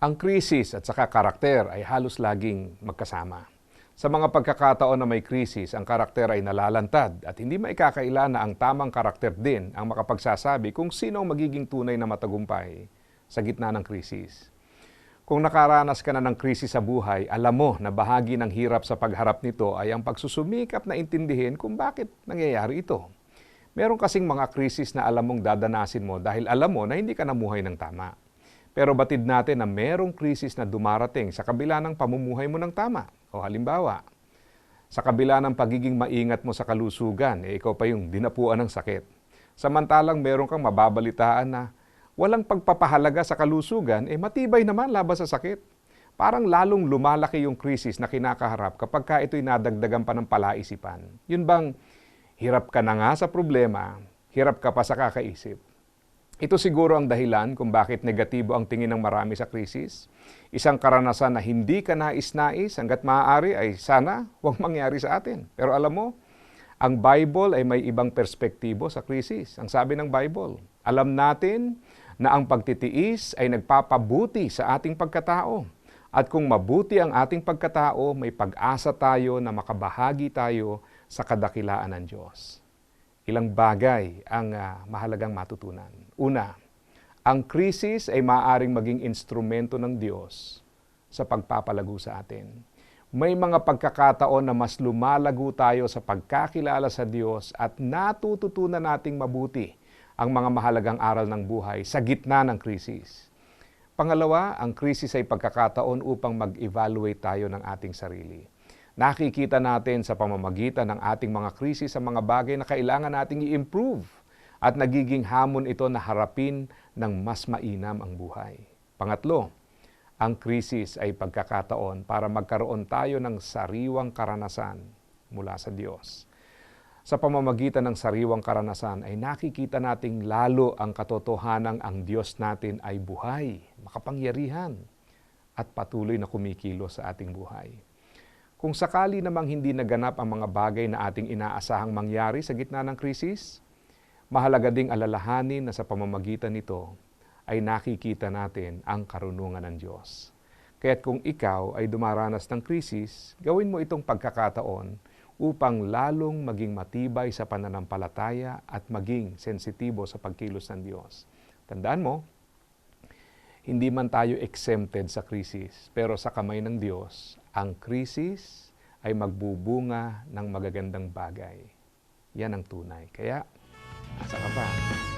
Ang krisis at saka karakter ay halos laging magkasama. Sa mga pagkakataon na may krisis, ang karakter ay nalalantad at hindi maikakaila na ang tamang karakter din ang makapagsasabi kung sino ang magiging tunay na matagumpay sa gitna ng krisis. Kung nakaranas ka na ng krisis sa buhay, alam mo na bahagi ng hirap sa pagharap nito ay ang pagsusumikap na intindihin kung bakit nangyayari ito. Meron kasing mga krisis na alam mong dadanasin mo dahil alam mo na hindi ka namuhay ng tama. Pero batid natin na merong krisis na dumarating sa kabila ng pamumuhay mo ng tama. O halimbawa, sa kabila ng pagiging maingat mo sa kalusugan, eh, ikaw pa yung dinapuan ng sakit. Samantalang meron kang mababalitaan na walang pagpapahalaga sa kalusugan, eh matibay naman laban sa sakit. Parang lalong lumalaki yung krisis na kinakaharap kapag ka ito'y nadagdagan pa ng palaisipan. Yun bang hirap ka na nga sa problema, hirap ka pa sa kakaisip. Ito siguro ang dahilan kung bakit negatibo ang tingin ng marami sa krisis. Isang karanasan na hindi ka nais-nais hanggat maaari ay sana huwag mangyari sa atin. Pero alam mo, ang Bible ay may ibang perspektibo sa krisis. Ang sabi ng Bible, alam natin na ang pagtitiis ay nagpapabuti sa ating pagkatao. At kung mabuti ang ating pagkatao, may pag-asa tayo na makabahagi tayo sa kadakilaan ng Diyos ilang bagay ang uh, mahalagang matutunan. Una, ang krisis ay maaaring maging instrumento ng Diyos sa pagpapalago sa atin. May mga pagkakataon na mas lumalago tayo sa pagkakilala sa Diyos at natututunan nating mabuti ang mga mahalagang aral ng buhay sa gitna ng krisis. Pangalawa, ang krisis ay pagkakataon upang mag-evaluate tayo ng ating sarili nakikita natin sa pamamagitan ng ating mga krisis sa mga bagay na kailangan nating i-improve at nagiging hamon ito na harapin ng mas mainam ang buhay. Pangatlo, ang krisis ay pagkakataon para magkaroon tayo ng sariwang karanasan mula sa Diyos. Sa pamamagitan ng sariwang karanasan ay nakikita nating lalo ang katotohanang ang Diyos natin ay buhay, makapangyarihan, at patuloy na kumikilos sa ating buhay. Kung sakali namang hindi naganap ang mga bagay na ating inaasahang mangyari sa gitna ng krisis, mahalaga ding alalahanin na sa pamamagitan nito ay nakikita natin ang karunungan ng Diyos. Kaya't kung ikaw ay dumaranas ng krisis, gawin mo itong pagkakataon upang lalong maging matibay sa pananampalataya at maging sensitibo sa pagkilos ng Diyos. Tandaan mo, hindi man tayo exempted sa krisis, pero sa kamay ng Diyos, ang krisis ay magbubunga ng magagandang bagay. Yan ang tunay. Kaya, asa ka pa?